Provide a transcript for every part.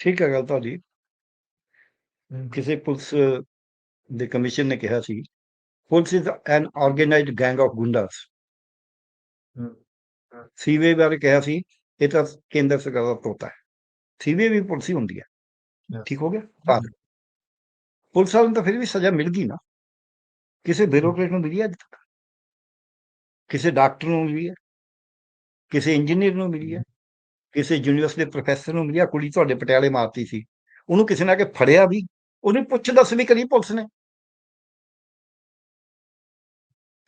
ਠੀਕ ਹੈ ਗੱਲ ਤੁਹਾਡੀ ਹੂੰ। ਕਿਸੇ ਪੁਲਿਸ ਦੇ ਕਮਿਸ਼ਨ ਨੇ ਕਿਹਾ ਸੀ police is an organised gang of goondas. ਹੂੰ, ਹਾਂ। ਸੀਵੇ ਬਾਰੇ ਕਿਹਾ ਸੀ ਇਹ ਤਾਂ ਕੇਂਦਰ ਸਰਕਾਰ ਦਾ ਤੋਤਾ ਹੈ। ਸੀਵੇ ਵੀ ਪੁਲਿਸ ਹੀ ਹੁੰਦੀ ਹੈ. ਠੀਕ ਹੋ ਗਿਆ? ਪੁਲਿਸ ਵਾਲਿਆਂ ਨੂੰ ਤਾਂ ਫਿਰ ਵੀ ਸਜ਼ਾ ਮਿਲ ਗਈ ਨਾ। ਕਿਸੇ ਬਿਊਰੋਕਰੇਟ ਨੂੰ ਮਿਲੀ ਹੈ ਅੱਜ ਤੱਕ? ਕਿਸੇ ਡਾਕਟਰ ਨੂੰ ਮਿਲੀ ਹੈ? ਕਿਸੇ ਇੰਜੀਨੀਅਰ ਨੂੰ ਮਿਲੀ ਹੈ? ਕਿਸੇ ਯੂਨੀਵਰਸਿਟੀ ਦੇ ਪ੍ਰੋਫੈਸਰ ਨੂੰ ਮਿਲਿਆ, ਕੁੜੀ ਤੁਹਾਡੇ ਪਟਿਆਲੇ ਮਾਰਤੀ ਸੀ। ਉਹਨੂੰ ਕਿਸੇ ਨੇ ਆ ਕੇ ਫੜਿਆ ਵੀ, ਉਹਨੇ ਪੁੱਛ ਦੱਸ ਵੀ ਕਰੀ ਪੁਲਿਸ ਨੇ।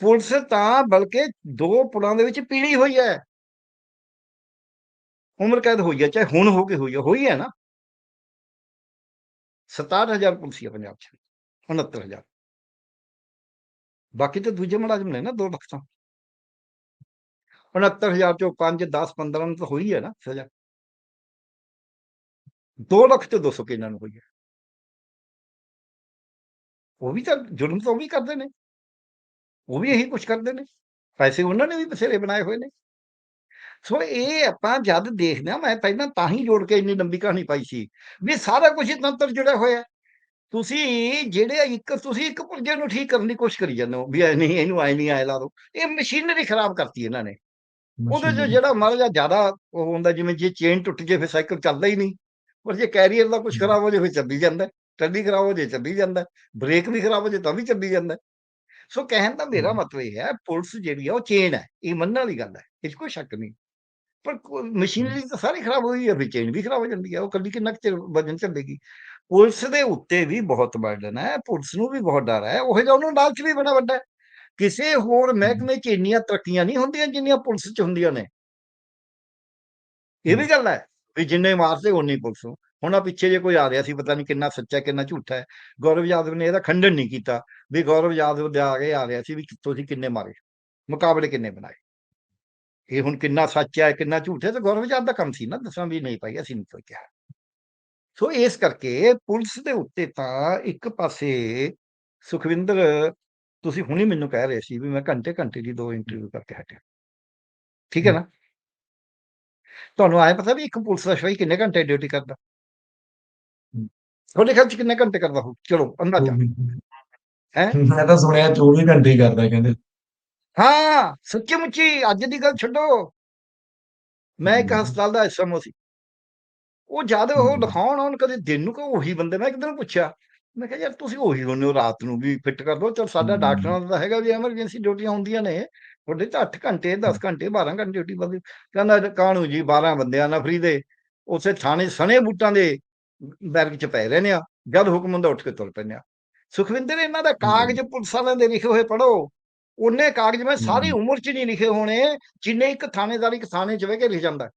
ਪੁਲਿਸ ਤਾਂ ਬਲਕਿ ਦੋ ਪੁਲਾਂ ਦੇ ਵਿੱਚ ਪੀੜੀ ਹੋਈ ਹੈ ਉਮਰ ਕੈਦ ਹੋਈ ਹੈ ਚਾਹੇ ਹੁਣ ਹੋ ਕੇ ਹੋਈ ਹੈ ਹੋਈ ਹੈ ਨਾ। 67000 ਪੁਲਿਸ ਹੈ ਪੰਜਾਬ 'ਚ 69000 ਬਾਕੀ ਤਾਂ ਦੂਜੇ ਮੁਲਾਜ਼ਮ ਨੇ ਨਾ 2 ਲੱਖ 69000 ਚੋਂ 5 10 15 ਨੂੰ ਤਾਂ ਹੋਈ ਹੈ ਨਾ ਸਜ਼ਾ। 2 ਲੱਖ ਤੇ 200 ਕਿੰਨਾਂ ਨੂੰ ਹੋਈ ਹੈ। ਉਹ ਵੀ ਤਾਂ ਜੁਰਮ ਤਾਂ ਉਹ ਵੀ ਕਰਦੇ ਨੇ। ਉਹ ਵੀ ਇਹੀ ਕੁਝ ਕਰਦੇ ਨੇ। ਪੈਸੇ ਉਹਨਾਂ ਨੇ ਵੀ ਬਥੇਰੇ ਬਣਾਏ ਹੋਏ ਨੇ। ਸੋ ਇਹ ਆਪਾਂ ਜਦ ਦੇਖਦੇ ਆ ਮੈਂ ਪਹਿਲਾਂ ਤਾਂ ਹੀ ਜੋੜ ਕੇ ਇੰਨੀ ਲੰਬੀ ਕਹਾਣੀ ਪਾਈ ਸੀ ਵੀ ਸਾਰਾ ਕੁਝ ਤੰਤਰ ਜੁੜਿਆ ਹੋਇਆ। ਤੁਸੀਂ ਜਿਹੜੇ ਇੱਕ, ਤੁਸੀਂ ਇੱਕ ਪੁਰਜੇ ਨੂੰ ਠੀਕ ਕਰਨ ਦੀ ਕੋਸ਼ਿਸ਼ ਕਰੀ ਜਾਂਦੇ ਹੋ ਵੀ ਐ ਨਹੀਂ, ਇਹਨੂੰ ਆਏ ਨਹੀਂ ਆਏ ਲਾ ਦੋ। ਇਹ ਮਸ਼ੀਨਰੀ ਖਰਾਬ ਕਰਤੀ ਇਹਨਾਂ ਨੇ। ਉਹਦੇ ਚ ਜਿਹੜਾ ਜਿਹਾ ਜ਼ਿਆਦਾ ਉਹ ਹੁੰਦਾ ਜਿਵੇਂ ਜੇ ਚੇਨ ਟੁੱਟ ਜੇ ਫਿਰ ਸਾਈਕਲ ਚੱਲਦਾ ਹੀ ਨਹੀਂ। ਪਰ ਜੇ ਕੈਰੀਅਰ ਦਾ ਕੁਝ ਖਰਾਬ ਹੋ ਜੇ ਫਿਰ ਚੱਲੀ ਜਾਂਦਾ ਟੱਡੀ ਖਰਾਬ ਹੋ ਜੇ ਚੱਲੀ ਜਾਂਦਾ ਬ੍ਰੇਕ ਵੀ ਖਰਾਬ ਹੋ ਜੇ ਤਾਂ ਵੀ ਚੱਲੀ ਜਾਂਦਾ ਸੋ ਕਹਿਣ ਦਾ ਮੇਰਾ ਮਤਲਬ ਇਹ ਹੈ ਪੁਲਿਸ ਜਿਹੜੀ ਆ ਉਹ ਚੇਨ ਹੈ। ਇਹ ਮੰਨਣ ਵਾਲੀ ਗੱਲ ਹੈ। ਇਹ 'ਚ ਕੋਈ ਸ਼ੱਕ ਨਹੀਂ। ਪਰ ਮਸ਼ੀਨਰੀ ਤਾਂ ਸਾਰੀ ਖਰਾਬ ਹੋਈ ਹੈ ਫਿਰ ਚੇਨ ਵੀ ਖਰਾਬ ਹੋ ਜਾਂਦੀ ਹੈ। ਉਹ ਕੱਲੀ ਕਿੰਨਾ ਚਿਰ ਵਜਨ ਚੱਲੇਗੀ? ਪੁਲਿਸ ਦੇ ਉੱਤੇ ਵੀ ਬਹੁਤ ਬਰਡਨ ਹੈ। ਪੁਲਿਸ ਨੂੰ ਵੀ ਬਹੁਤ ਡਰ ਹੈ। ਉਹ ਜਿਹਾ ਉਹਨੂੰ ਲਾਲਚ ਵੀ ਬੜਾ ਵੱਡਾ ਹੈ। ਕਿਸੇ ਹੋਰ ਮਹਿਕਮੇ 'ਚ ਇੰਨੀਆਂ ਤਰੱਕੀਆਂ ਨਹੀਂ ਹੁੰਦੀਆਂ ਜਿੰਨੀਆਂ ਪੁਲਿਸ 'ਚ ਹੁੰਦੀਆਂ ਨੇ। ਇਹ ਵੀ ਗੱਲ ਹੈ ਵੀ ਜਿੰਨੇ ਮਾਰਦੇ ਉਨੀ ਪੁਲਿਸ ਨੂੰ। ਹੁਣ ਆ ਪਿੱਛੇ ਜੇ ਕੋਈ ਆ ਰਿਹਾ ਸੀ ਪਤਾ ਨਹੀਂ ਕਿੰਨਾ ਸੱਚਾ ਕਿੰਨਾ ਝੂਠਾ ਹੈ। ਗੌਰਵ ਯਾਦਵ ਨੇ ਇਹਦਾ ਖੰਡਨ ਨਹੀਂ ਕੀਤਾ ਵੀ ਗੌਰਵ ਯਾਦਵ ਦੇ ਆ ਕੇ ਆ ਰਿਹਾ ਸੀ ਵੀ ਤੁਸੀਂ ਕਿੰਨੇ ਮਾਰੇ। ਮੁਕਾਬਲੇ ਕਿੰਨੇ ਬਣਾਏ। ਇਹ ਹੁਣ ਕਿੰਨਾ ਸੱਚ ਹੈ ਕਿੰਨਾ ਝੂਠ ਹੈ ਤੇ ਗੌਰਵ ਯਾਦਵ ਦਾ ਕੰਮ ਸੀ ਨਾ ਦੱਸਣਾ ਵੀ ਨਹੀਂ ਪਾਈ ਅਸੀਂ ਨਹੀਂ ਕੋਈ ਕਿਹਾ। ਸੋ ਇਸ ਕਰਕੇ ਪੁਲਿਸ ਦੇ ਉੱਤੇ ਤਾਂ ਇੱਕ ਪਾਸੇ ਸੁਖਵਿੰਦਰ ਤੁਸੀਂ ਹੁਣੇ ਮੈਨੂੰ ਕਹਿ ਰਹੇ ਸੀ ਵੀ ਮੈਂ ਘੰਟੇ ਘੰਟੇ ਦੀ ਦੋ ਇੰਟਰਵਿਊ ਕਰਕੇ ਹਟਿਆ। ਠੀਕ ਹੈ ਨਾ? ਤੁਹਾਨੂੰ ਆਏ ਪਤਾ ਵੀ ਇੱਕ ਪੁਲਿਸ ਦਾ ਸਿਪਾਹੀ ਕਿੰਨੇ ਘੰਟੇ ਡਿਊਟੀ ਕਰਦਾ? ਤੁਹਾਡੇ ਖਿਆਲ ਚ ਕਿੰਨੇ ਘੰਟੇ ਕਰਦਾ ਹੋ ਚਲੋ ਅੰਦਾਜ਼ਾ। ਹੈ। ਮੈਂ ਤਾਂ ਸੁਣਿਆ 24 ਘੰਟੇ ਹੀ ਕਰਦਾ ਕਹਿੰਦੇ। ਹਾਂ ਸੱਚੀ ਮੁੱਚੀ ਅੱਜ ਦੀ ਗੱਲ ਛੱਡੋ। ਮੈਂ ਇੱਕ। ਹਸਪਤਾਲ ਦਾ ਐਸਐਮਓ ਸੀ। ਉਹ ਜਦ ਉਹ। ਦਿਖਾਉਣ ਆਉਣ ਕਦੇ ਦਿਨ ਨੂੰ ਕੋ ਉਹੀ ਬੰਦੇ ਮੈਂ ਇੱਕ ਦਿਨ ਪੁੱਛਿਆ। ਮੈਂ ਕਿਹਾ ਯਾਰ ਤੁਸੀਂ ਉਹੀ ਹੁੰਦੇ ਹੋ ਰਾਤ ਨੂੰ ਵੀ ਫਿੱਟ ਕਰ ਦੋ ਚਲ ਸਾਡਾ। ਡਾਕਟਰਾਂ ਦਾ ਹੈਗਾ ਵੀ ਐਮਰਜੈਂਸੀ ਡਿਊਟੀਆਂ ਹੁੰਦੀਆਂ ਨੇ ਤੁਹਾਡੇ ਤਾਂ 8 ਘੰਟੇ 10 ਘੰਟੇ 12 ਘੰਟੇ ਡਿਊਟੀ ਬੰਦੀ ਕਹਿੰਦਾ ਕਾਣੂ ਜੀ 12 ਬੰਦਿਆਂ ਨਾਲ ਫਰੀ ਦੇ ਉਸੇ ਥਾਣੇ ਸਣੇ ਬੂਟਾਂ ਦੇ ਬੈਰਕ ਚ ਪੈ ਰਹੇ ਨੇ ਆ ਜਦ ਹੁਕਮ ਹੁੰਦਾ ਉੱਠ ਕੇ ਤੁਰ ਪੈਂਦੇ ਆ। ਸੁਖਵਿੰਦਰ ਇਹਨਾਂ ਦਾ ਕਾਗਜ਼ ਪੁਲਿਸ ਵਾਲਿਆਂ ਦੇ ਲਿਖੇ ਹੋਏ ਪੜੋ ਉਹਨੇ ਕਾਗਜ਼ ਮੈਂ ਸਾਰੀ। ਉਮਰ ਚ ਨਹੀਂ ਲਿਖੇ ਹੋਣੇ ਜਿੰਨੇ ਇੱਕ ਥਾਣੇਦਾਰ ਇੱਕ ਥਾਣੇ ਚ ਬਹਿ ਕੇ ਲਿਖ ਜਾਂਦਾ।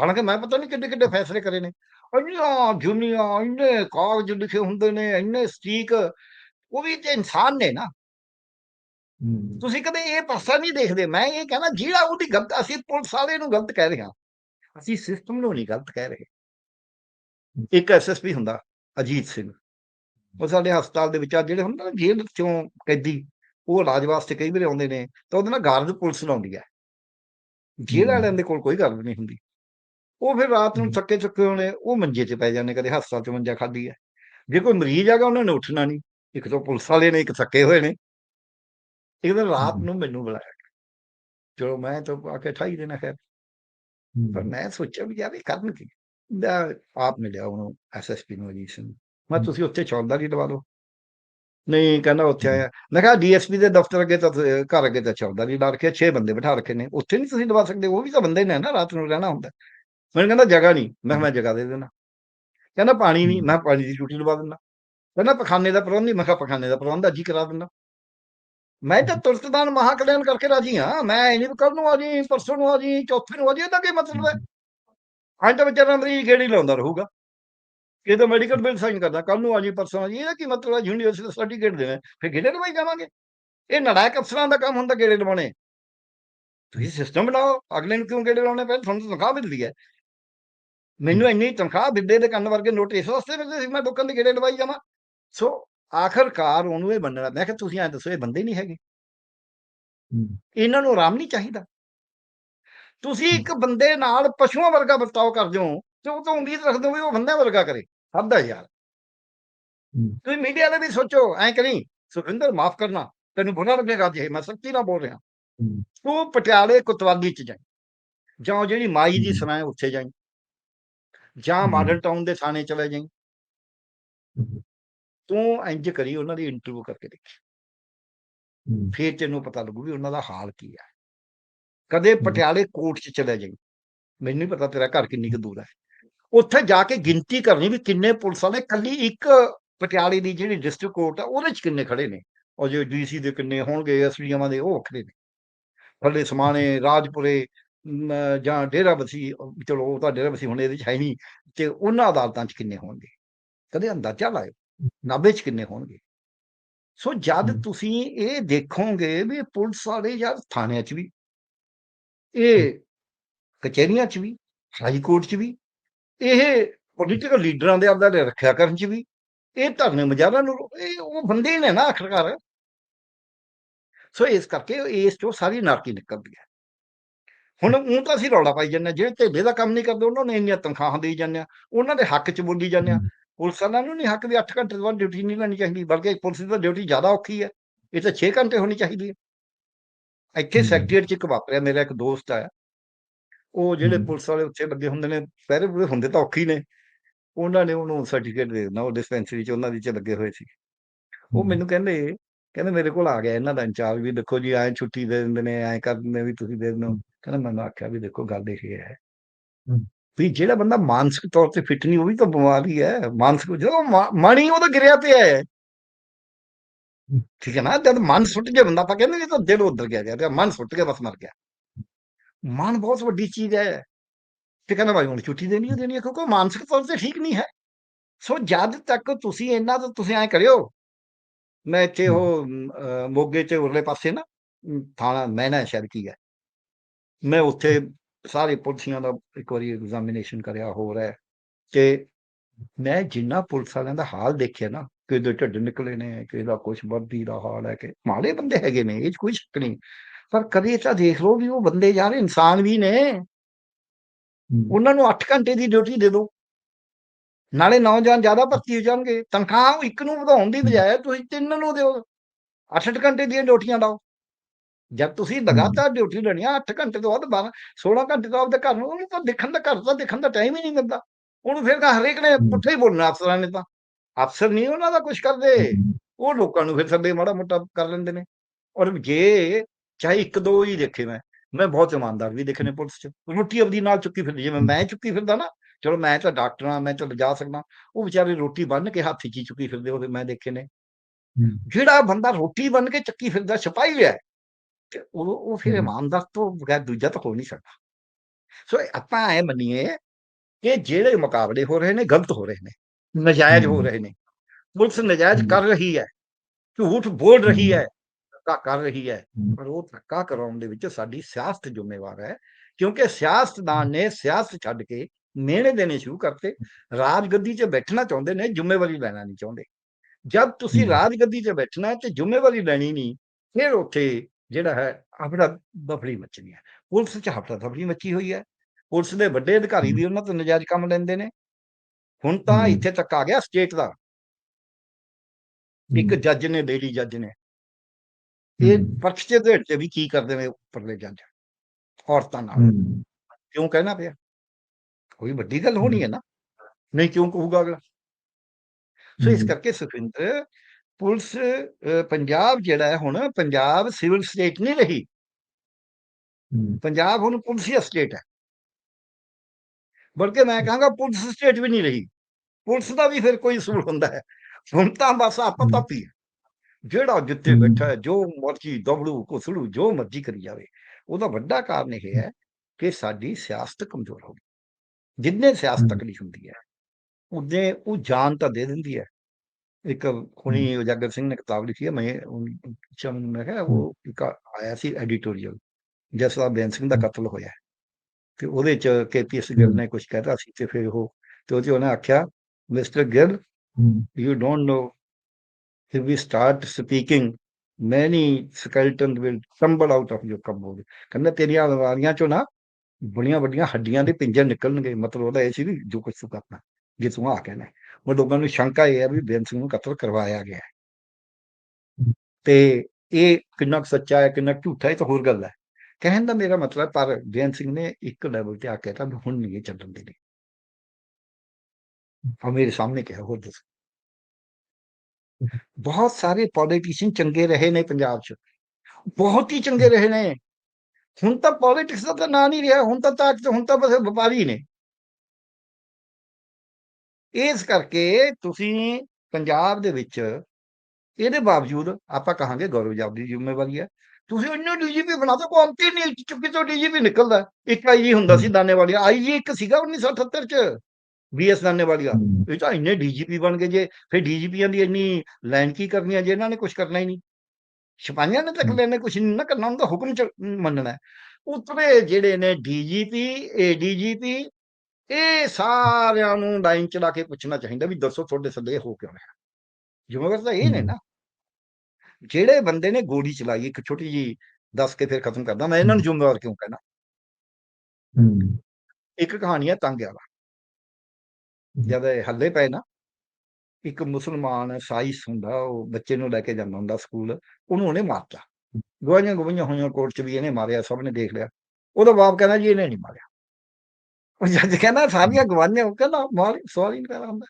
ਹਾਲਾਂਕਿ ਮੈਂ ਪਤਾ ਨਹੀਂ ਕਿੱਡੇ ਕਿੱਡੇ ਫੈਸਲੇ ਕਰੇ ਨੇ। ਇੰਨੀਆਂ ਜੁਨੀਆਂ ਇੰਨੇ ਕਾਗਜ਼ ਲਿਖੇ ਹੁੰਦੇ ਨੇ ਇੰਨੇ ਸਟੀਕ ਉਹ ਵੀ ਤੇ ਇਨਸਾਨ ਨੇ ਨਾ ਤੁਸੀਂ ਕਦੇ ਇਹ ਪਾਸਾ ਨਹੀਂ ਦੇਖਦੇ ਮੈਂ ਇਹ ਕਹਿੰਦਾ ਜਿਹੜਾ ਉਹਦੀ ਗਲਤ ਅਸੀਂ ਪੁਲਿਸ ਵਾਲੇ ਨੂੰ ਗਲਤ ਕਹਿ ਰਹੇ ਹਾਂ ਅਸੀਂ ਸਿਸਟਮ ਨੂੰ ਨਹੀਂ ਗਲਤ ਕਹਿ ਰਹੇ ਇੱਕ ਐਸਐਸਪੀ ਹੁੰਦਾ ਅਜੀਤ ਸਿੰਘ ਉਹ ਸਾਡੇ ਹਸਪਤਾਲ ਦੇ ਵਿੱਚ ਆ ਜਿਹੜੇ ਹੁੰਦੇ ਨਾ ਜੇਲ੍ਹ ਚੋਂ ਕੈਦੀ ਉਹ ਇਲਾਜ ਵਾਸਤੇ ਕਈ ਵਾਰ ਆਉਂਦੇ ਨੇ ਤਾਂ ਉਹਦੇ ਨਾਲ ਗਾਰਡ ਪੁਲਿਸ ਲਾਉਂਦੀ ਹੈ ਜੇਲ੍ਹ। ਵਾਲਿਆਂ ਦੇ ਕੋਲ ਕੋਈ ਗੱਲ ਨਹੀਂ ਹੁੰਦੀ ਉਹ ਫਿਰ ਰਾਤ ਨੂੰ। ਥੱਕੇ ਚੁੱਕੇ ਹੋਣੇ ਉਹ ਮੰਜੇ 'ਚ ਪੈ ਜਾਂਦੇ ਕਦੇ ਹਸਪਤਾਲ 'ਚ ਮੰਜਾ ਖਾਦੀ ਹੈ ਜੇ ਕੋਈ ਮਰੀਜ਼ ਆਗਾ ਉਹਨਾਂ ਨੇ ਉੱਠਣਾ ਨਹੀਂ। ਇੱਕ ਤਾਂ ਪੁਲਿਸ ਵਾਲੇ ਨੇ ਇੱਕ ਥੱਕੇ ਹੋਏ ਨੇ। ਇੱਕ ਦਿਨ ਰਾਤ। ਨੂੰ ਮੈਨੂੰ ਬੁਲਾਇਆ। ਚਲੋ ਮੈਂ ਤਾਂ ਆ ਕੇ ਠਾਈ ਦੇਣਾ ਖੈਰ। ਪਰ ਹੂੰ। ਮੈਂ ਸੋਚਿਆ ਵੀ ਯਾਰ ਇਹ ਕਰਨ ਕੀ? ਮੈਂ ਆਪ ਮਿਲਿਆ ਉਹਨੂੰ ਐਸਐਸਪੀ ਨੂੰ ਅਜੀਤ ਸਿੰਘ ਨੂੰ। ਮੈਂ। ਤੁਸੀਂ ਉੱਥੇ ਚੌਲਦਾਰੀ ਲਵਾ ਲਓ ਨਹੀਂ ਕਹਿੰਦਾ ਉੱਥੇ ਆਇਆ। ਮੈਂ ਕਿਹਾ ਡੀਐਸਪੀ ਦੇ ਦਫ਼ਤਰ ਅੱਗੇ ਤਾਂ ਘਰ ਅੱਗੇ ਤਾਂ ਚੌਲਦਾਰੀ ਲਾ ਰੱਖਿਆ 6 ਬੰਦੇ ਬਿਠਾ ਰੱਖੇ ਨੇ। ਉੱਥੇ ਨਹੀਂ ਤੁਸੀਂ ਲਵਾ ਸਕਦੇ ਉਹ ਵੀ ਤਾਂ ਬੰਦੇ ਨੇ ਨਾ ਰਾਤ ਨੂੰ ਰਹਿਣਾ ਹੁੰਦਾ। ਮੈਨੂੰ ਕਹਿੰਦਾ ਜਗ੍ਹਾ ਨਹੀਂ। ਮੈਂ ਕਿਹਾ ਮੈਂ ਜਗ੍ਹਾ ਦੇ ਦੇਣਾ ਕਹਿੰਦਾ ਪਾਣੀ ਨਹੀਂ। ਮੈਂ ਪਾਣੀ ਦੀ ਡਿਊਟੀ ਲਵਾ ਦਿੰਦਾ। ਕਹਿੰਦਾ ਪਖਾਨੇ ਦਾ ਪ੍ਰਬੰਧ ਨਹੀਂ। ਮੈਂ ਕਿਹਾ ਪਖਾਨੇ ਦਾ ਪ੍ਰਬੰਧ ਅੱਜ ਹੀ ਕਰਾ ਦਿੰਦਾ। ਮੈਂ ਤਾਂ ਤੁਰਤਦਾਨ ਮਹਾਕਲਿਆਣ ਕਰਕੇ ਰਾਜੀ ਹਾਂ। ਮੈਂ ਇਹ ਨਹੀਂ ਕੱਲ ਨੂੰ ਆ ਜੀ ਪਰਸੋਂ ਨੂੰ ਆ ਜੀ ਚੌਥੇ ਨੂੰ ਆ ਜੀ ਇਹਦਾ ਕੀ ਮਤਲਬ ਹੈ? ਅੱਜ ਤਾਂ ਵਿਚਾਰਾ ਮਰੀਜ਼ ਗੇੜੀ ਲਾਉਂਦਾ ਰਹੂਗਾ। ਇਹ ਤਾਂ ਮੈਡੀਕਲ ਬਿੱਲ ਸਾਈਨ ਕਰਦਾ ਕੱਲ ਨੂੰ ਆ ਜੀ ਪਰਸੋਂ ਆ ਜੀ ਇਹਦਾ ਕੀ ਮਤਲਬ ਹੈ? ਯੂਨੀਵਰਸਿਟੀ ਦਾ ਸਰਟੀਫਿਕੇਟ ਦੇਣਾ ਫਿਰ ਗੇੜੇ ਲਵਾਈ ਜਾਵਾਂਗੇ। ਇਹ ਨੜਾਇਕ ਅਫਸਰਾਂ ਦਾ ਕੰਮ ਹੁੰਦਾ ਗੇੜੇ ਲਵਾਉਣੇ। ਤੁਸੀਂ ਸਿਸਟਮ ਬਣਾਓ। ਅਗਲੇ ਨੂੰ ਕਿਉਂ ਗੇੜੇ ਲਾਉਣੇ ਪਏ ਤੁਹਾਨੂੰ ਤਨਖਾਹ ਮਿਲਦੀ ਹੈ। ਮੈਨੂੰ ਇੰਨੀ ਤਨਖਾਹ ਬਿੱਦੇ ਦੇ ਕੰਨ ਵਰਗੇ ਨੋਟ ਇਸ ਵਾਸਤੇ ਮਿਲਦੇ ਸੀ ਮੈਂ ਲੋਕਾਂ ਦੀ ਗੇੜੇ ਲਵਾਈ ਜਾਵਾਂ। ਸੋ ਆਖਰਕਾਰ ਉਹਨੂੰ ਇਹ ਮੰਨਣਾ ਮੈਂ ਕਿਹਾ ਤੁਸੀਂ ਐਂ ਦੱਸੋ ਇਹ ਬੰਦੇ ਨਹੀਂ ਹੈਗੇ। ਇਹਨਾਂ ਨੂੰ ਆਰਾਮ ਨਹੀਂ ਚਾਹੀਦਾ। ਤੁਸੀਂ ਇੱਕ ਬੰਦੇ ਨਾਲ ਪਸ਼ੂਆਂ ਵਰਗਾ ਵਰਤਾਓ ਕਰਦੇ ਹੋ ਤੇ ਉਹ ਤਾਂ ਉਮੀਦ ਰੱਖਦੇ ਹੋ ਵੀ ਉਹ ਬੰਦਾ ਵਰਗਾ ਕਰੇ ਹੱਦ ਹੈ ਯਾਰ। ਤੁਸੀਂ ਮੀਡੀਆ ਵਾਲੇ ਵੀ ਸੋਚੋ ਐਂ ਕਰੀ ਸੁਖਿੰਦਰ ਮਾਫ ਕਰਨਾ ਤੈਨੂੰ ਬੁਰਾ ਲੱਗੇਗਾ ਜੇ ਮੈਂ ਸੱਚੀ ਨਾਲ ਬੋਲ ਰਿਹਾ। ਤੂੰ ਪਟਿਆਲੇ ਕੁਤਵਾਲੀ ਚ ਜਾਈ। ਜਾਂ ਜਿਹੜੀ ਮਾਈ ਦੀ ਹੂੰ। ਸਰਾਂ ਉੱਥੇ ਜਾਈ। ਜਾਂ ਹੂੰ। ਮਾਡਲ ਟਾਊਨ ਦੇ ਥਾਣੇ ਚਲੇ ਜਾਈ। ਹੂੰ। ਤੂੰ ਇੰਜ ਕਰੀ ਉਹਨਾਂ ਦੀ ਇੰਟਰਵਿਊ ਕਰਕੇ ਦੇਖ। ਹੂੰ। ਫੇਰ ਤੈਨੂੰ ਪਤਾ ਲੱਗੂ ਵੀ ਉਹਨਾਂ ਦਾ ਹਾਲ ਕੀ ਹੈ ਕਦੇ ਪਟਿਆਲੇ ਕੋਰਟ 'ਚ ਚਲੇ ਜਾਈਂ। ਮੈਨੂੰ ਨਹੀਂ ਪਤਾ ਤੇਰਾ ਘਰ ਕਿੰਨੀ ਕੁ ਦੂਰ ਹੈ ਉੱਥੇ ਜਾ ਕੇ ਗਿਣਤੀ ਕਰਨੀ ਵੀ ਕਿੰਨੇ ਪੁਲਿਸ ਵਾਲੇ ਕੱਲੀ ਇੱਕ ਪਟਿਆਲੇ ਦੀ ਜਿਹੜੀ ਡਿਸਟ੍ਰਿਕਟ ਕੋਰਟ ਆ ਉਹਦੇ 'ਚ ਕਿੰਨੇ ਖੜੇ ਨੇ? ਔਰ ਜੋ ਡੀਸੀ ਦੇ ਕਿੰਨੇ ਹੋਣਗੇ ਐਸਡੀਐਮਾਂ ਦੇ ਉਹ ਵੱਖਰੇ ਨੇ। ਥੱਲੇ ਸਮਾਣੇ ਰਾਜਪੁਰੇ ਜਾਂ ਡੇਰਾ ਬਸੀ ਅਹ ਚਲੋ ਉਹ ਤਾਂ ਡੇਰਾ ਬਸੀ ਹੁਣ ਇਹਦੇ 'ਚ ਹੈ ਨਹੀਂ ਤੇ ਉਹਨਾਂ ਅਦਾਲਤਾਂ 'ਚ ਕਿੰਨੇ ਹੋਣਗੇ? ਕਦੇ ਅੰਦਾਜ਼ਾ ਲਾਇਓ ਨਾਭੇ 'ਚ ਕਿੰਨੇ ਹੋਣਗੇ? ਸੋ ਜਦ। ਤੁਸੀਂ ਇਹ ਦੇਖੋਗੇ ਵੀ ਪੁਲਿਸ ਵਾਲੇ ਯਾਰ ਥਾਣਿਆਂ 'ਚ ਵੀ ਇਹ ਕਚਹਿਰੀਆਂ 'ਚ ਵੀ ਹਾਈ ਕੋਰਟ 'ਚ ਵੀ ਇਹ ਪੋਲੀਟੀਕਲ ਲੀਡਰਾਂ ਦੇ ਆਪਦਾ ਰੱਖਿਆ ਕਰਨ 'ਚ ਵੀ ਇਹ ਧਰਨੇ ਮਜਾਰਾਂ ਨੂੰ ਇਹ ਉਹ ਬੰਦੇ ਨੇ ਨਾ ਆਖਰਕਾਰ। ਸੋ ਇਸ ਕਰਕੇ ਇਸ ਚੋਂ ਸਾਰੀ ਨਾਰਕੀ ਨਿਕਲਦੀ ਹੈ। ਹੁਣ ਉਹ ਤਾਂ ਅਸੀਂ ਰੌਲਾ ਪਾਈ ਜਾਂਦੇ ਜਿਹੜੇ ਢੇਲੇ ਦਾ ਕੰਮ ਨਹੀਂ ਕਰਦੇ ਉਹਨਾਂ ਨੂੰ ਇੰਨੀਆਂ ਤਨਖਾਹਾਂ ਦੇਈ ਜਾਂਦੇ ਆ ਉਹਨਾਂ ਦੇ ਹੱਕ 'ਚ ਬੋਲੀ ਜਾਂਦੇ ਆ। ਪੁਲਿਸ ਵਾਲਿਆਂ ਨੂੰ ਨਹੀਂ ਹੱਕ ਵੀ 8 ਘੰਟੇ ਤੋਂ ਬਾਅਦ ਡਿਊਟੀ ਨਹੀਂ ਲੈਣੀ ਚਾਹੀਦੀ ਬਲਕਿ ਪੁਲਿਸ ਦੀ ਤਾਂ ਡਿਊਟੀ ਜ਼ਿਆਦਾ ਔਖੀ ਹੈ ਇਹ ਤਾਂ 6 ਘੰਟੇ ਹੋਣੀ ਚਾਹੀਦੀ ਹੈ ਇੱਥੇ। ਸੈਕਟਰੀਏਟ 'ਚ ਇੱਕ ਵਾਪਰਿਆ ਮੇਰਾ ਇੱਕ ਦੋਸਤ ਆ ਉਹ ਜਿਹੜੇ। ਪੁਲਿਸ ਵਾਲੇ ਉੱਥੇ ਲੱਗੇ ਹੁੰਦੇ ਨੇ ਪਹਿਰੇ ਪੂਰੇ ਹੁੰਦੇ ਤਾਂ ਔਖੀ ਨੇ ਉਹਨਾਂ ਨੇ ਉਹਨੂੰ ਸਰਟੀਫਿਕੇਟ ਦੇ ਦੇਣਾ ਉਹ ਡਿਸਪੈਂਸਰੀ 'ਚ ਉਹਨਾਂ ਦੀ 'ਚ ਲੱਗੇ ਹੋਏ ਸੀ ਉਹ। ਮੈਨੂੰ ਕਹਿੰਦੇ ਕਹਿੰਦੇ ਮੇਰੇ ਕੋਲ ਆ ਗਿਆ ਇਹਨਾਂ ਦਾ ਇੰਚਾਰਜ ਵੀ ਦੇਖੋ ਜੀ ਐਂ ਛੁੱਟੀ ਦੇ ਦਿੰਦੇ ਨੇ ਐਂ ਕਰ ਦਿੰਦੇ ਵੀ ਤੁਸੀਂ ਦੇ ਦਿੰਦੇ। ਕਹਿੰਦਾ ਮੈਨੂੰ ਆਖਿਆ ਵੀ ਦੇਖੋ ਗੱਲ ਇਹ ਹੈ। ਵੀ ਜਿਹੜਾ ਬੰਦਾ ਮਾਨਸਿਕ ਤੌਰ ਤੇ ਫਿੱਟ ਨਹੀਂ ਉਹ ਵੀ ਤਾਂ ਬਿਮਾਰ ਹੀ ਮਾਨਸਿਕ ਜਦੋਂ ਮਾ- ਮਨ ਹੀ ਉਹਦਾ ਗਿਰਿਆ ਪਿਆ ਹੈ। ਠੀਕ ਹੈ ਨਾ ਜਦ ਮਨ ਸੁੱਟ ਗਿਆ ਬੰਦਾ ਆਪਾਂ ਕਹਿੰਦੇ ਇਹ ਤਾਂ ਦਿਲ ਉਧਰ ਗਿਆ ਗਿਆ ਤੇ ਮਨ ਸੁੱਟ ਗਿਆ ਬਸ ਮਰ ਗਿਆ ਮਨ ਬਹੁਤ ਵੱਡੀ ਚੀਜ਼ ਹੈ ਤੇ ਕਹਿੰਦਾ ਭਾਈ ਹੁਣ ਛੁੱਟੀ ਦੇਣੀ ਹੋ ਦੇਣੀ ਹੈ ਕਿਉਂਕਿ ਉਹ ਮਾਨਸਿਕ ਤੌਰ ਤੇ ਠੀਕ ਨਹੀਂ ਹੈ ਸੋ ਜਦ ਤੱਕ ਤੁਸੀਂ ਇਹਨਾਂ ਤੋਂ ਤੁਸੀਂ ਐਂ ਕਰਿਓ ਮੈਂ ਇੱਥੇ। ਉਹ ਮੋਗੇ ਤੇ ਉਰਲੇ ਪਾਸੇ ਨਾ ਥਾਣਾ ਮਹਿਣਾ ਸ਼ਹਿਰ ਕੀ ਹੈ ਮੈਂ ਉੱਥੇ ਸਾਰੇ ਪੁਲਿਸੀਆਂ ਦਾ ਇੱਕ ਵਾਰੀ ਐਗਜ਼ਾਮੀਨੇਸ਼ਨ ਕਰਿਆ ਹੋ ਰਿਹਾ ਤੇ ਮੈਂ ਜਿੰਨਾ ਪੁਲਿਸ ਵਾਲਿਆਂ ਦਾ ਹਾਲ ਦੇਖਿਆ ਨਾ ਕਿ ਦੇ ਢਿੱਡ ਨਿਕਲੇ ਨੇ ਕਿ ਇਹਦਾ ਕੁਛ ਵਰਦੀ ਦਾ ਹਾਲ ਹੈ ਕਿ ਮਾੜੇ ਬੰਦੇ ਹੈਗੇ ਨੇ ਇਹ ਕੋਈ ਸ਼ੱਕ ਨਹੀਂ। ਪਰ ਕਦੇ ਤਾਂ ਦੇਖ ਲਓ ਵੀ ਉਹ ਬੰਦੇ ਯਾਰ ਇਨਸਾਨ ਵੀ ਨੇ। ਹੂੰ। ਉਹਨਾਂ ਨੂੰ 8 ਘੰਟੇ ਦੀ ਡਿਊਟੀ ਦੇ ਦਿਓ। ਨਾਲੇ ਨੌਜਵਾਨ ਜ਼ਿਆਦਾ ਭਰਤੀ ਹੋ ਜਾਣਗੇ। ਤਨਖਾਹ ਇੱਕ ਨੂੰ ਵਧਾਉਣ ਦੀ ਬਜਾਏ ਤੁਸੀਂ ਤਿੰਨ ਨੂੰ ਦਿਓ। 8-8 ਘੰਟੇ ਦੀਆਂ ਡਿਊਟੀਆਂ ਲਾਓ। ਜਦ ਤੁਸੀਂ ਲਗਾਤਾਰ ਡਿਊਟੀ ਲੈਣੀ ਆ 8 ਘੰਟੇ ਤੋਂ ਬਾਅਦ 12 16 ਘੰਟੇ ਤੋਂ ਆਪਦੇ ਘਰ ਨੂੰ ਉਹਨੂੰ ਤਾਂ ਦੇਖਣ ਦਾ ਘਰ ਤਾਂ ਦੇਖਣ ਦਾ ਟਾਈਮ ਹੀ ਨਹੀਂ ਮਿਲਦਾ। ਉਹਨੂੰ ਫਿਰ ਤਾਂ ਹਰੇਕ ਨੇ। ਪੁੱਠਾ ਹੀ ਬੋਲਣਾ ਅਫਸਰਾਂ ਨੇ ਤਾਂ। ਅਫਸਰ ਨਹੀਂ ਉਹਨਾਂ ਦਾ ਕੁਝ ਕਰਦੇ। ਉਹ ਲੋਕਾਂ ਨੂੰ ਫਿਰ ਥੱਲੇ ਮਾੜਾ ਮੋਟਾ ਕਰ ਲੈਂਦੇ ਨੇ। ਔਰ ਜੇ ਚਾਹੇ ਇੱਕ ਦੋ ਹੀ ਦੇਖੇ ਮੈਂ ਮੈਂ ਬਹੁਤ ਇਮਾਨਦਾਰ ਵੀ ਦੇਖੇ ਨੇ ਪੁਲਿਸ ਚ। ਰੋਟੀ ਆਪਦੀ ਨਾਲ ਚੁੱਕੀ ਫਿਰਦੀ ਜਿਵੇਂ ਮੈਂ ਚੁੱਕੀ ਫਿਰਦਾ ਨਾ ਚਲੋ ਮੈਂ ਤਾਂ ਡਾਕਟਰ ਹਾਂ ਮੈਂ ਤਾਂ ਜਾ ਸਕਦਾ। ਉਹ ਵਿਚਾਰੇ ਰੋਟੀ ਬੰਨ ਕੇ ਹੱਥ 'ਚ ਚੁੱਕੀ ਫਿਰਦੇ ਉਹਦੇ ਮੈਂ ਦੇਖੇ ਨੇ। ਜਿਹੜਾ ਬੰਦਾ ਰੋਟੀ ਬੰਨ ਕੇ ਚੱਕੀ ਫਿਰਦਾ ਸਿਪਾਹੀ ਹੈ ਤੇ ਉਹ ਉਹ ਫਿਰ। ਇਮਾਨਦਾਰ ਤੋਂ ਬਗੈਰ ਦੂਜਾ ਤਾਂ ਹੋ ਨਹੀਂ ਸਕਦਾ ਸੋ ਆਪਾਂ ਇਹ ਮੰਨੀਏ ਕਿ ਜਿਹੜੇ ਮੁਕਾਬਲੇ ਹੋ ਰਹੇ ਨੇ ਗਲਤ ਹੋ ਰਹੇ ਨੇ ਨਜਾਇਜ਼ ਹੋ। ਰਹੇ ਨੇ ਪੁਲਿਸ ਨਜਾਇਜ਼। ਕਰ ਰਹੀ ਹੈ ਝੂਠ ਬੋਲ ਰਹੀ ਹੂੰ। ਧੱਕਾ ਕਰ ਰਹੀ ਹੈ। ਪਰ ਉਹ ਧੱਕਾ ਕਰਾਉਣ ਦੇ ਵਿੱਚ ਸਾਡੀ ਸਿਆਸਤ ਜ਼ਿੰਮੇਵਾਰ ਹੈ ਕਿਉਂਕਿ ਸਿਆਸਤਦਾਨ ਨੇ ਸਿਆਸਤ ਛੱਡ ਕੇ ਮਿਹਣੇ ਦੇਣੇ ਸ਼ੁਰੂ ਕਰਤੇ ਰਾਜਗੱਦੀ 'ਚ ਬੈਠਣਾ ਚਾਹੁੰਦੇ ਨੇ ਜ਼ਿੰਮੇਵਾਰੀ ਲੈਣਾ ਨਹੀਂ ਚਾਹੁੰਦੇ ਜਦ ਤੁਸੀਂ ਹੂੰ। ਰਾਜਗੱਦੀ 'ਚ ਬੈਠਣਾ ਹੈ ਤੇ ਜ਼ਿੰਮੇਵਾਰੀ ਲੈਣੀ ਨਹੀਂ ਫਿਰ ਉੱਥੇ ਜਿਹੜਾ ਹੈ ਆਪਣਾ ਦਫੜੀ ਮੱਚਣੀ ਹੈ ਪੁਲਿਸ 'ਚ ਹਫੜਾ ਦਫੜੀ ਮੱਚੀ ਹੋਈ ਹੈ ਪੁਲਿਸ ਦੇ ਵੱਡੇ ਅਧਿਕਾਰੀ। ਵੀ ਉਹਨਾਂ ਤੋਂ ਨਜਾਇਜ਼ ਕੰਮ ਲੈਂਦੇ ਨੇ ਹੁਣ ਤਾਂ। ਇੱਥੇ ਤੱਕ ਆ ਗਿਆ ਸਟੇਟ ਦਾ ਇੱਕ। ਜੱਜ ਨੇ ਲੇਡੀ ਜੱਜ ਨੇ ਇਹ ਹੂੰ। ਪਰਖ ਦੇ ਤੇ ਵੀ ਕੀ ਕਰਦੇ ਨੇ ਉੱਪਰਲੇ ਜੱਜ ਔਰਤਾਂ ਨਾਲ। ਕਿਉਂ ਕਹਿਣਾ ਪਿਆ ਕੋਈ ਵੱਡੀ ਗੱਲ ਹੋਣੀ ਹੈ ਨਾ ਨਹੀਂ ਕਿਉਂ ਕਹੂਗਾ ਅਗਲਾ ਸੋ ਇਸ। ਕਰਕੇ ਸੁਖਿੰਦਰ ਪੁਲਿਸ ਪੰਜਾਬ ਜਿਹੜਾ ਹੈ ਹੁਣ ਪੰਜਾਬ ਸਿਵਲ ਸਟੇਟ ਨਹੀਂ ਰਹੀ। ਪੰਜਾਬ ਹੁਣ ਪੁਲਿਸੀਆ ਸਟੇਟ ਹੈ ਬਲਕਿ ਮੈਂ ਕਹਾਂਗਾ ਪੁਲਿਸ ਸਟੇਟ ਵੀ ਨਹੀਂ ਰਹੀ ਪੁਲਿਸ ਦਾ ਵੀ ਫਿਰ ਕੋਈ ਅਸੂਲ ਹੁੰਦਾ ਹੈ ਹੁਣ ਤਾਂ ਬਸ ਆਪਾਂ ਹੂੰ। ਤਾਪੀ ਹੈ ਜਿਹੜਾ ਜਿੱਥੇ। ਬੈਠਾ ਹੈ ਜੋ ਮਰਜ਼ੀ ਦਬੜੂ ਕੁਸੜੂ ਜੋ ਮਰਜ਼ੀ ਕਰੀ ਜਾਵੇ ਉਹਦਾ ਵੱਡਾ ਕਾਰਨ ਇਹ ਹੈ ਕਿ ਸਾਡੀ ਸਿਆਸਤ ਕਮਜ਼ੋਰ ਹੋ ਗਈ ਜਿੰਨੇ ਸਿਆਸਤ। ਤਕੜੀ ਹੁੰਦੀ ਹੈ ਉਹਦੇ ਉਹ ਜਾਨ ਤਾਂ ਦੇ ਦਿੰਦੀ ਹੈ ਇੱਕ ਹੁਣੀ ਉਜਾਗਰ ਸਿੰਘ ਨੇ ਕਿਤਾਬ ਲਿਖੀ ਹੈ ਮੈਂ ਉਹ- ਚਮ ਮੈਂ ਕਿਹਾ ਉਹ ਇੱਕ ਆਇਆ ਸੀ ਐਡੀਟੋਰੀਅਲ ਜਿਸ ਦਾ ਬੇਨ ਸਿੰਘ ਦਾ। ਕਤਲ ਹੋਇਆ। ਤੇ ਉਹਦੇ ਚ ਕੇਪੀਐਸ ਗਿੱਲ ਹੂੰ। ਨੇ ਕੁਝ ਕਹਿਤਾ ਸੀ ਤੇ ਫਿਰ ਉਹ ਤੇ ਉਹ 'ਚ ਉਹਨੇ ਆਖਿਆ mister Gill you don't know if we start speaking many skeletons will tumble out of your cupboard. ਕਹਿੰਦਾ ਤੇਰੀਆਂ ਅਲਮਾਰੀਆਂ ਚੋਂ ਨਾ ਬੜੀਆਂ ਵੱਡੀਆਂ ਹੱਡੀਆਂ ਦੇ ਪਿੰਜਰ ਨਿਕਲਣਗੇ। ਮਤਲਬ ਉਹਦਾ ਇਹ ਸੀ ਵੀ ਜੋ ਕੁਛ ਤੂੰ ਕਰਨਾ ਜੇ ਤੂੰ ਆ ਕਹਿਣਾ ਉਹ ਲੋਕਾਂ ਨੂੰ ਸ਼ੰਕਾ ਇਹ ਹੈ ਵੀ ਬੇਅੰਤ ਸਿੰਘ ਨੂੰ ਕਤਲ ਕਰਵਾਇਆ ਗਿਆ ਹੈ। ਤੇ ਇਹ ਕਿੰਨਾ ਕੁ ਸੱਚਾ ਹੈ, ਕਿੰਨਾ ਕੁ ਝੂਠਾ ਹੈ, ਇਹ ਤਾਂ ਹੋਰ ਗੱਲ ਹੈ। ਕਹਿਣ ਦਾ ਮੇਰਾ ਮਤਲਬ ਪਰ ਬੇਅੰਤ ਸਿੰਘ ਨੇ ਇੱਕ ਲੈਵਲ ਤੇ ਆ ਕੇ ਤਾਂ ਵੀ ਹੁਣ ਨਹੀਂ ਇਹ ਚੱਲਣ ਦੇਣੀ। ਆ ਮੇਰੇ ਸਾਹਮਣੇ ਕਿਹਾ, ਹੋਰ ਦੱਸ। ਬਹੁਤ ਸਾਰੇ ਪੋਲੀਟੀਸ਼ੀਅਨ ਚੰਗੇ ਰਹੇ ਨੇ ਪੰਜਾਬ 'ਚ। ਬਹੁਤ ਹੀ ਚੰਗੇ ਰਹੇ ਨੇ। ਹੁਣ ਤਾਂ ਪੋਲਿਟਿਕਸ ਦਾ ਤਾਂ ਨਾਂ ਨਹੀਂ ਰਿਹਾ, ਹੁਣ ਤਾਂ ਤਾਕਤ ਹੁਣ ਤਾਂ ਬਸ ਵਪਾਰੀ ਨੇ। ਇਸ ਕਰਕੇ ਤੁਸੀਂ ਪੰਜਾਬ ਦੇ ਵਿੱਚ ਇਹਦੇ ਬਾਵਜੂਦ ਆਪਾਂ ਕਹਾਂਗੇ ਗੌਰਵ ਜਾਬ ਦੀ ਜ਼ਿੰਮੇਵਾਰੀ ਹੈ। ਤੁਸੀਂ ਉਹਨੂੰ ਡੀਜੀਪੀ ਬਣਾਤਾ ਕੋਈ ਅੰਤ ਹੀ ਨਹੀਂ ਚੁੱਕੀ ਤੋਂ ਡੀਜੀਪੀ ਨਿਕਲਦਾ। ਇੱਕ ਆਈਜੀ ਹੁੰਦਾ ਸੀ ਦਾਨੇਵਾਲੀਆ ਆਈਜੀ ਇੱਕ ਸੀਗਾ 1978 ਚ ਬੀਐਸ ਦਾਨੇਵਾਲੀਆ। ਇਹ ਤਾਂ ਇੰਨੇ ਡੀਜੀਪੀ ਬਣ ਗਏ ਜੇ ਫਿਰ ਡੀਜੀਪੀਆਂ ਦੀ ਇੰਨੀ ਲਾਈਨ ਕੀ ਕਰਨੀ ਹੈ ਜੇ ਇਹਨਾਂ ਨੇ ਕੁਝ ਕਰਨਾ ਹੀ ਨਹੀਂ? ਸਿਪਾਹੀਆਂ ਨੇ ਤੱਕ। ਲੈਣੇ ਕੁਝ ਨਹੀਂ ਨਾ ਕਰਨਾ ਹੁੰਦਾ ਹੁਕਮ ਚ ਮੰਨਣਾ। ਉਤਰੇ ਜਿਹੜੇ ਨੇ ਡੀਜੀਪੀ ਏਡੀਜੀਪੀ ਇਹ ਸਾਰਿਆਂ ਨੂੰ ਲਾਈਨ ਚਲਾ ਕੇ ਪੁੱਛਣਾ ਚਾਹੀਦਾ ਵੀ ਦੱਸੋ ਤੁਹਾਡੇ ਸੱਦੇ ਹੋ ਕਿਉਂ ਰਿਹਾ। ਜ਼ਿੰਮੇਵਾਰ ਤਾਂ ਇਹ ਨੇ। ਨਾ ਜਿਹੜੇ ਬੰਦੇ ਨੇ ਗੋਲੀ ਚਲਾਈ ਇੱਕ ਛੋਟੀ ਜੀ ਦੱਸ ਕੇ ਫਿਰ ਖਤਮ ਕਰਦਾ ਮੈਂ ਇਹਨਾਂ ਨੂੰ ਜ਼ਿੰਮੇਵਾਰ ਕਿਉਂ ਕਹਿਣਾ? ਇੱਕ ਕਹਾਣੀ ਹੈ ਤੰਗ ਵਾਲਾ ਜਦ ਹੱਲੇ ਪਏ ਨਾ ਇੱਕ ਮੁਸਲਮਾਨ ਸਾਈਸ ਹੁੰਦਾ ਉਹ ਬੱਚੇ ਨੂੰ ਲੈ ਕੇ ਜਾਂਦਾ ਹੁੰਦਾ ਸਕੂਲ ਉਹਨੂੰ ਉਹਨੇ ਮਾਰਤਾ। ਗਵਾਈਆਂ ਗਵਾਈਆਂ ਹੋਈਆਂ ਕੋਰਟ 'ਚ ਵੀ ਇਹਨੇ ਮਾਰਿਆ ਸਭ ਨੇ ਦੇਖ ਲਿਆ। ਉਹਦਾ ਬਾਪ ਕਹਿੰਦਾ ਜੀ ਇਹਨੇ ਨਹੀਂ ਮਾਰਿਆ। ਉਹ ਜੱਜ ਕਹਿੰਦਾ ਸਾਰੀਆਂ ਗਵਾਈਆਂ ਉਹ ਕਹਿੰਦਾ ਮਾਰ ਸਵਾਲ ਹੀ ਨਹੀਂ ਪੈਦਾ ਹੁੰਦਾ।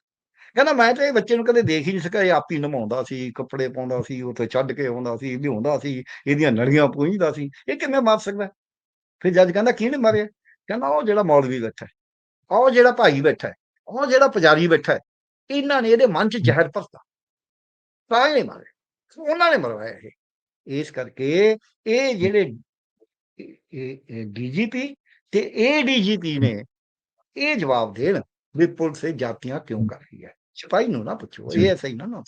ਕਹਿੰਦਾ ਮੈਂ ਤਾਂ ਇਹ ਬੱਚੇ ਨੂੰ ਕਦੇ ਦੇਖ ਹੀ ਨਹੀਂ ਸਕਿਆ ਇਹ ਆਪ ਹੀ ਨਮਾਉਂਦਾ ਸੀ ਕੱਪੜੇ ਪਾਉਂਦਾ ਸੀ ਉੱਥੇ ਛੱਡ ਕੇ ਆਉਂਦਾ ਸੀ ਲਿਆਉਂਦਾ ਸੀ ਇਹਦੀਆਂ ਨਲੀਆਂ ਪੂੰਝਦਾ ਸੀ ਇਹ ਕਿਵੇਂ ਮਾਰ ਸਕਦਾ? ਫਿਰ ਜੱਜ ਕਹਿੰਦਾ ਕਿਹਨੇ ਮਾਰਿਆ? ਕਹਿੰਦਾ ਉਹ ਜਿਹੜਾ ਮੌਲਵੀ ਬੈਠਾ ਹੈ ਉਹ ਜਿਹੜਾ ਭਾਈ ਬੈਠਾ ਹੈ ਉਹ ਜਿਹੜਾ ਪੁਜਾਰੀ ਬੈਠਾ ਹੈ ਇਹਨਾਂ ਨੇ ਇਹਦੇ ਮਨ 'ਚ ਜ਼ਹਿਰ ਭਰਤਾ। ਤਾਂ ਇਹ ਮਾਰੇ ਉਹਨਾਂ ਨੇ ਮਰਵਾਇਆ ਇਹ। ਇਸ ਕਰਕੇ ਇਹ ਜਿਹੜੇ ਡੀਜੀਪੀ ਤੇ ਏਡੀਜੀਪੀ ਨੇ ਇਹ ਜਵਾਬ ਦੇਣ ਵੀ ਪੁਲਿਸ ਇਹ ਜਾਤੀਆਂ ਕਿਉਂ ਕਰ ਰਹੀ ਹੈ? ਸਿਪਾਹੀ ਨੂੰ ਨਾ ਪੁੱਛੋ, ਇਹ ਐਸਾ ਹੀ ਨਾ ਨਾ